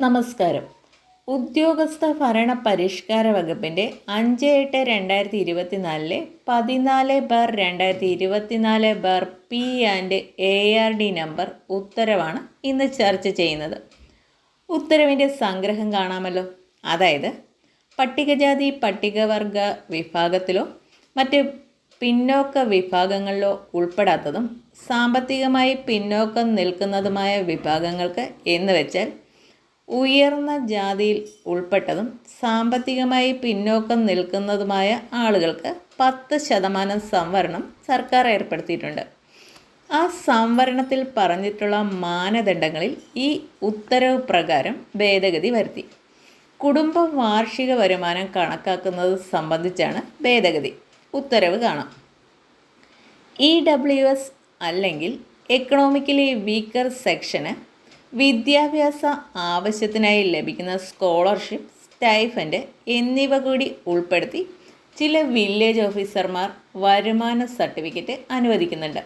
നമസ്കാരം. ഉദ്യോഗസ്ഥ ഭരണ പരിഷ്കാര വകുപ്പിന്റെ അഞ്ച് എട്ട് രണ്ടായിരത്തി ഇരുപത്തിനാലിലെ പതിനാല് ബാർ രണ്ടായിരത്തി ഇരുപത്തിനാല് bar P and A R D number ഉത്തരവാണ് ഇന്ന് ചർച്ച ചെയ്യുന്നത്. ഉത്തരവിന്റെ സംഗ്രഹം കാണാമല്ലോ. അതായത് പട്ടികജാതി പട്ടികവർഗ വിഭാഗത്തിലോ മറ്റ് പിന്നോക്ക വിഭാഗങ്ങളിലോ ഉൾപ്പെടാത്തതും സാമ്പത്തികമായി പിന്നോക്കം നിൽക്കുന്നതുമായ വിഭാഗങ്ങൾക്ക് എന്ന് വെച്ചാൽ ഉയർന്ന ജാതിയിൽ ഉൾപ്പെട്ടതും സാമ്പത്തികമായി പിന്നോക്കം നിൽക്കുന്നതുമായ ആളുകൾക്ക് പത്ത് ശതമാനം സംവരണം സർക്കാർ ഏർപ്പെടുത്തിയിട്ടുണ്ട്. ആ സംവരണത്തിൽ പറഞ്ഞിട്ടുള്ള മാനദണ്ഡങ്ങളിൽ ഈ ഉത്തരവ് പ്രകാരം ഭേദഗതി വരുത്തി. കുടുംബ വാർഷിക വരുമാനം കണക്കാക്കുന്നത് സംബന്ധിച്ചാണ് ഭേദഗതി. ഉത്തരവ് കാണാം. ഇ ഡബ്ല്യു എസ് അല്ലെങ്കിൽ എക്കണോമിക്കലി വീക്കർ സെക്ഷന് വിദ്യാഭ്യാസ ആവശ്യത്തിനായി ലഭിക്കുന്ന സ്കോളർഷിപ്പ് സ്റ്റൈഫൻഡ് എന്നിവ കൂടി ഉൾപ്പെടുത്തി ചില വില്ലേജ് ഓഫീസർമാർ വരുമാന സർട്ടിഫിക്കറ്റ് അനുവദിക്കുന്നുണ്ട്.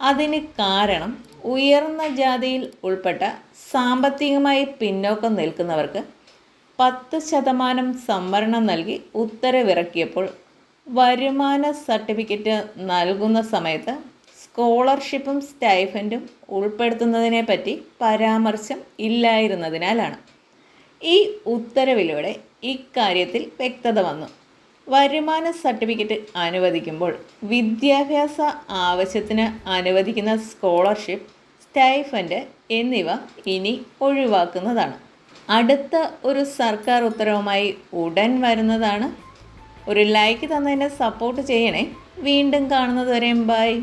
അതിന് കാരണം ഉയർന്ന ജാതിയിൽ ഉൾപ്പെട്ട സാമ്പത്തികമായി പിന്നോക്കം നിൽക്കുന്നവർക്ക് പത്ത് ശതമാനം സംവരണം നൽകി ഉത്തരവിറക്കിയപ്പോൾ വരുമാന സർട്ടിഫിക്കറ്റ് നൽകുന്ന സമയത്ത് സ്കോളർഷിപ്പും സ്റ്റൈഫൻഡും ഉൾപ്പെടുത്തുന്നതിനെ പറ്റി പരാമർശം ഇല്ലായിരുന്നതിനാലാണ്. ഈ ഉത്തരവിലൂടെ ഇക്കാര്യത്തിൽ വ്യക്തത വന്നു. വരുമാന സർട്ടിഫിക്കറ്റ് അനുവദിക്കുമ്പോൾ വിദ്യാഭ്യാസ ആവശ്യത്തിന് അനുവദിക്കുന്ന സ്കോളർഷിപ്പ് സ്റ്റൈഫൻഡ് എന്നിവ ഇനി ഒഴിവാക്കുന്നതാണ്. അടുത്ത ഒരു സർക്കാർ ഉത്തരവുമായി ഉടൻ വരുന്നതാണ്. ഒരു ലൈക്ക് തന്നതിനെ സപ്പോർട്ട് ചെയ്യണേ. വീണ്ടും കാണുന്നത് വരെയും ബൈ.